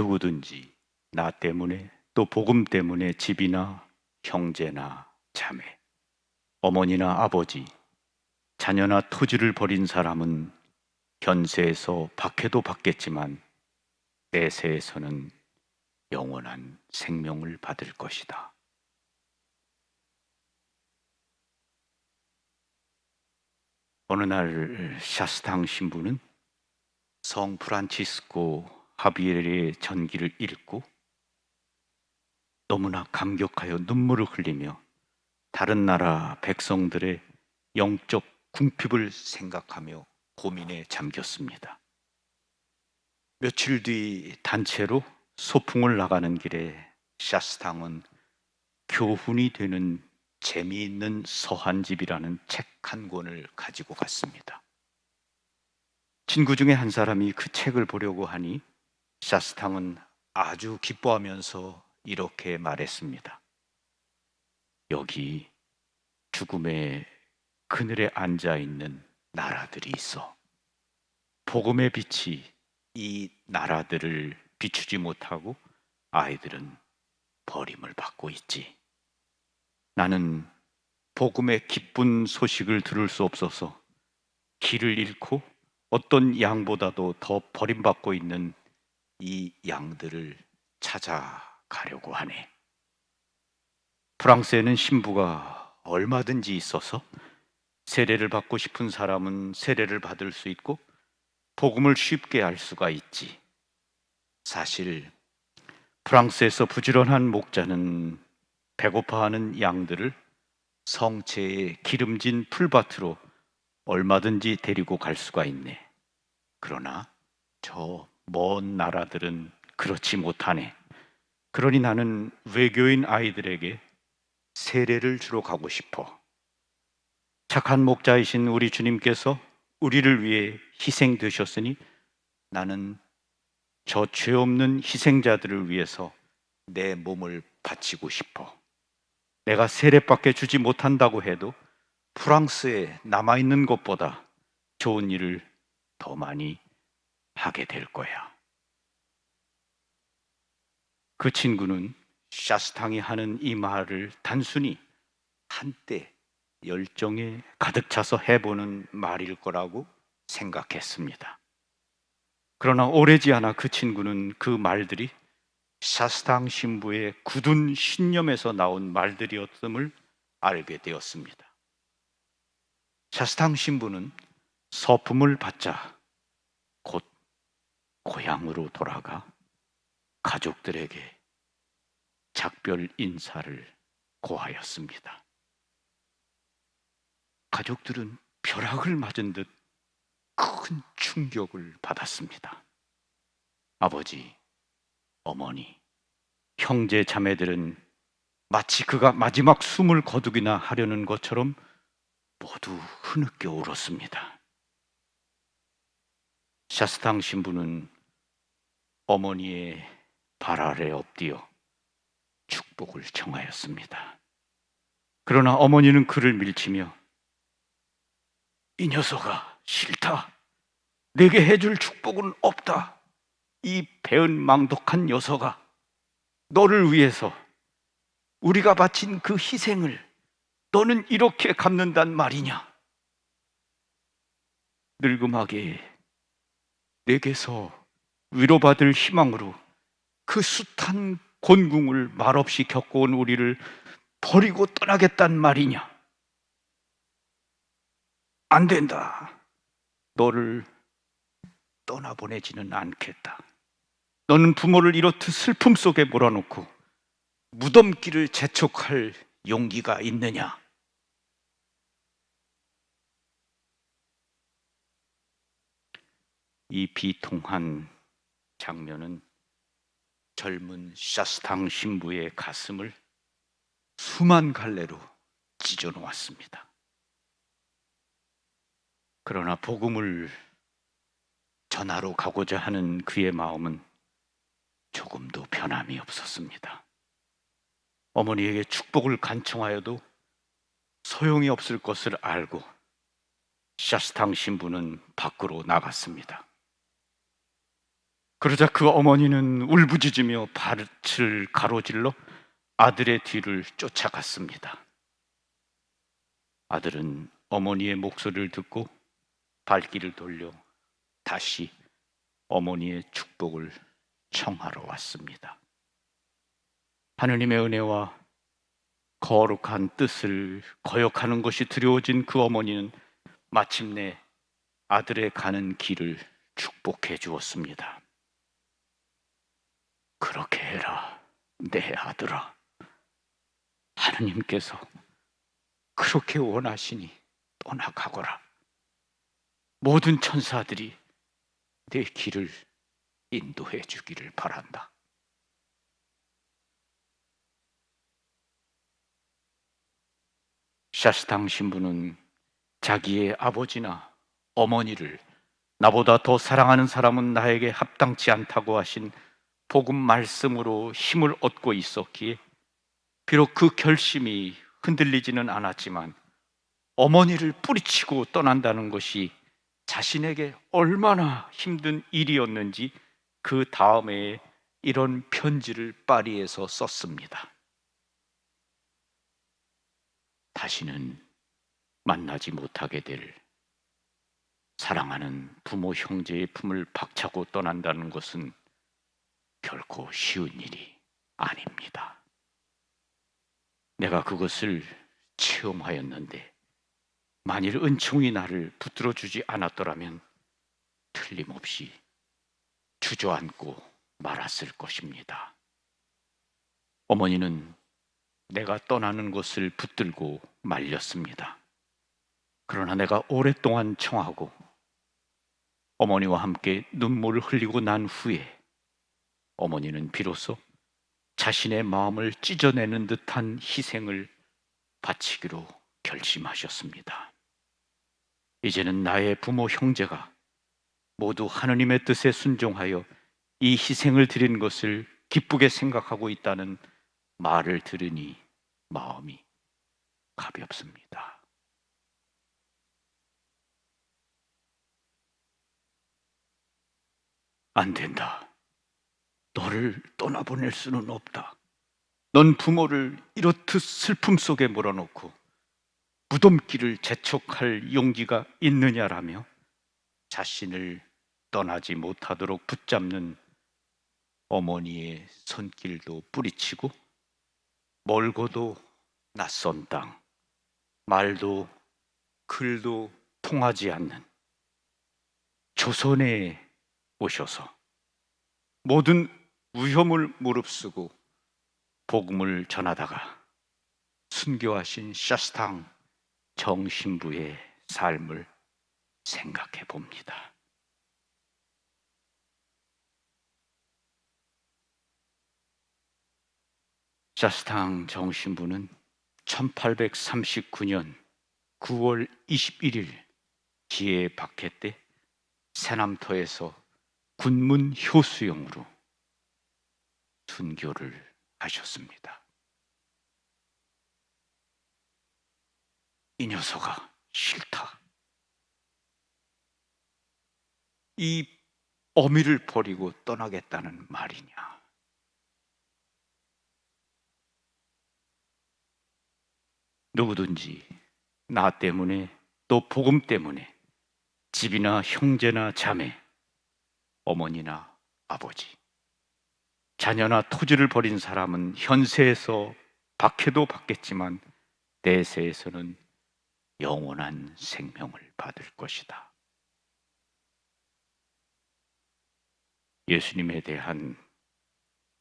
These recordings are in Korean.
누구든지 나 때문에 또 복음 때문에 집이나 형제나 자매, 어머니나 아버지, 자녀나 토지를 버린 사람은 현세에서 박해도 받겠지만 내세에서는 영원한 생명을 받을 것이다. 어느 날 샤스탕 신부는 성 프란치스코 하비엘의 전기를 읽고 너무나 감격하여 눈물을 흘리며 다른 나라 백성들의 영적 궁핍을 생각하며 고민에 잠겼습니다. 며칠 뒤 단체로 소풍을 나가는 길에 샤스탕은 교훈이 되는 재미있는 서한집이라는 책 한 권을 가지고 갔습니다. 친구 중에 한 사람이 그 책을 보려고 하니 샤스탕은 아주 기뻐하면서 이렇게 말했습니다. 여기 죽음의 그늘에 앉아 있는 나라들이 있어. 복음의 빛이 이 나라들을 비추지 못하고 아이들은 버림을 받고 있지. 나는 복음의 기쁜 소식을 들을 수 없어서 길을 잃고 어떤 양보다도 더 버림받고 있는 이 양들을 찾아가려고 하네. 프랑스에는 신부가 얼마든지 있어서 세례를 받고 싶은 사람은 세례를 받을 수 있고 복음을 쉽게 알 수가 있지. 사실 프랑스에서 부지런한 목자는 배고파하는 양들을 성체의 기름진 풀밭으로 얼마든지 데리고 갈 수가 있네. 그러나 저 먼 나라들은 그렇지 못하네. 그러니 나는 외교인 아이들에게 세례를 주러 가고 싶어. 착한 목자이신 우리 주님께서 우리를 위해 희생되셨으니 나는 저 죄 없는 희생자들을 위해서 내 몸을 바치고 싶어. 내가 세례밖에 주지 못한다고 해도 프랑스에 남아있는 것보다 좋은 일을 더 많이 하게 될 거야. 그 친구는 샤스탕이 하는 이 말을 단순히 한때 열정에 가득 차서 해보는 말일 거라고 생각했습니다. 그러나 오래지 않아 그 친구는 그 말들이 샤스탕 신부의 굳은 신념에서 나온 말들이었음을 알게 되었습니다. 샤스탕 신부는 서품을 받자 곧 고향으로 돌아가 가족들에게 작별 인사를 고하였습니다. 가족들은 벼락을 맞은 듯 큰 충격을 받았습니다. 아버지, 어머니, 형제 자매들은 마치 그가 마지막 숨을 거두기나 하려는 것처럼 모두 흐느껴 울었습니다. 샤스탕 신부는 어머니의 발 아래 엎드려 축복을 청하였습니다. 그러나 어머니는 그를 밀치며 이 녀석아 싫다. 내게 해줄 축복은 없다. 이 배은 망독한 녀석아 너를 위해서 우리가 바친 그 희생을 너는 이렇게 갚는단 말이냐? 늙음하게 내게서 위로받을 희망으로 그 숱한 곤궁을 말없이 겪어온 우리를 버리고 떠나겠단 말이냐? 안 된다. 너를 떠나보내지는 않겠다. 너는 부모를 이렇듯 슬픔 속에 몰아놓고 무덤길을 재촉할 용기가 있느냐? 이 비통한 장면은 젊은 샤스탕 신부의 가슴을 수만 갈래로 찢어 놓았습니다. 그러나 복음을 전하러 가고자 하는 그의 마음은 조금도 변함이 없었습니다. 어머니에게 축복을 간청하여도 소용이 없을 것을 알고 샤스탕 신부는 밖으로 나갔습니다. 그러자 그 어머니는 울부짖으며 밭을 가로질러 아들의 뒤를 쫓아갔습니다. 아들은 어머니의 목소리를 듣고 발길을 돌려 다시 어머니의 축복을 청하러 왔습니다. 하느님의 은혜와 거룩한 뜻을 거역하는 것이 두려워진 그 어머니는 마침내 아들의 가는 길을 축복해 주었습니다. 그렇게 해라, 내 아들아. 하느님께서 그렇게 원하시니 떠나가거라. 모든 천사들이 내 길을 인도해 주기를 바란다. 샤스탕 신부는 자기의 아버지나 어머니를 나보다 더 사랑하는 사람은 나에게 합당치 않다고 하신 복음 말씀으로 힘을 얻고 있었기에 비록 그 결심이 흔들리지는 않았지만 어머니를 뿌리치고 떠난다는 것이 자신에게 얼마나 힘든 일이었는지 그 다음에 이런 편지를 파리에서 썼습니다. 다시는 만나지 못하게 될 사랑하는 부모 형제의 품을 박차고 떠난다는 것은 결코 쉬운 일이 아닙니다. 내가 그것을 체험하였는데 만일 은총이 나를 붙들어 주지 않았더라면 틀림없이 주저앉고 말았을 것입니다. 어머니는 내가 떠나는 것을 붙들고 말렸습니다. 그러나 내가 오랫동안 청하고 어머니와 함께 눈물을 흘리고 난 후에 어머니는 비로소 자신의 마음을 찢어내는 듯한 희생을 바치기로 결심하셨습니다. 이제는 나의 부모 형제가 모두 하느님의 뜻에 순종하여 이 희생을 드린 것을 기쁘게 생각하고 있다는 말을 들으니 마음이 가볍습니다. 안 된다. 너를 떠나보낼 수는 없다. 넌 부모를 이렇듯 슬픔 속에 몰아놓고 무덤길을 재촉할 용기가 있느냐라며 자신을 떠나지 못하도록 붙잡는 어머니의 손길도 뿌리치고 멀고도 낯선 땅, 말도 글도 통하지 않는 조선에 오셔서 모든 위험을 무릅쓰고 복음을 전하다가 순교하신 샤스탕 정신부의 삶을 생각해 봅니다. 샤스탕 정신부는 1839년 9월 21일 지혜 박해 때 새남터에서 군문 효수용으로 순교를 하셨습니다. 이 녀석아 싫다. 이 어미를 버리고 떠나겠다는 말이냐? 누구든지 나 때문에 또 복음 때문에 집이나 형제나 자매, 어머니나 아버지, 자녀나 토지를 버린 사람은 현세에서 박해도 받겠지만 내세에서는 영원한 생명을 받을 것이다. 예수님에 대한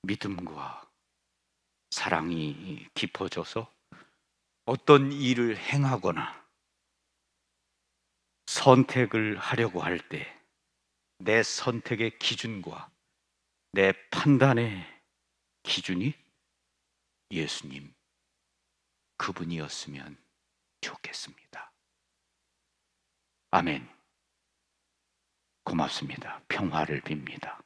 믿음과 사랑이 깊어져서 어떤 일을 행하거나 선택을 하려고 할 때 내 선택의 기준과 내 판단의 기준이 예수님 그분이었으면 좋겠습니다. 아멘. 고맙습니다. 평화를 빕니다.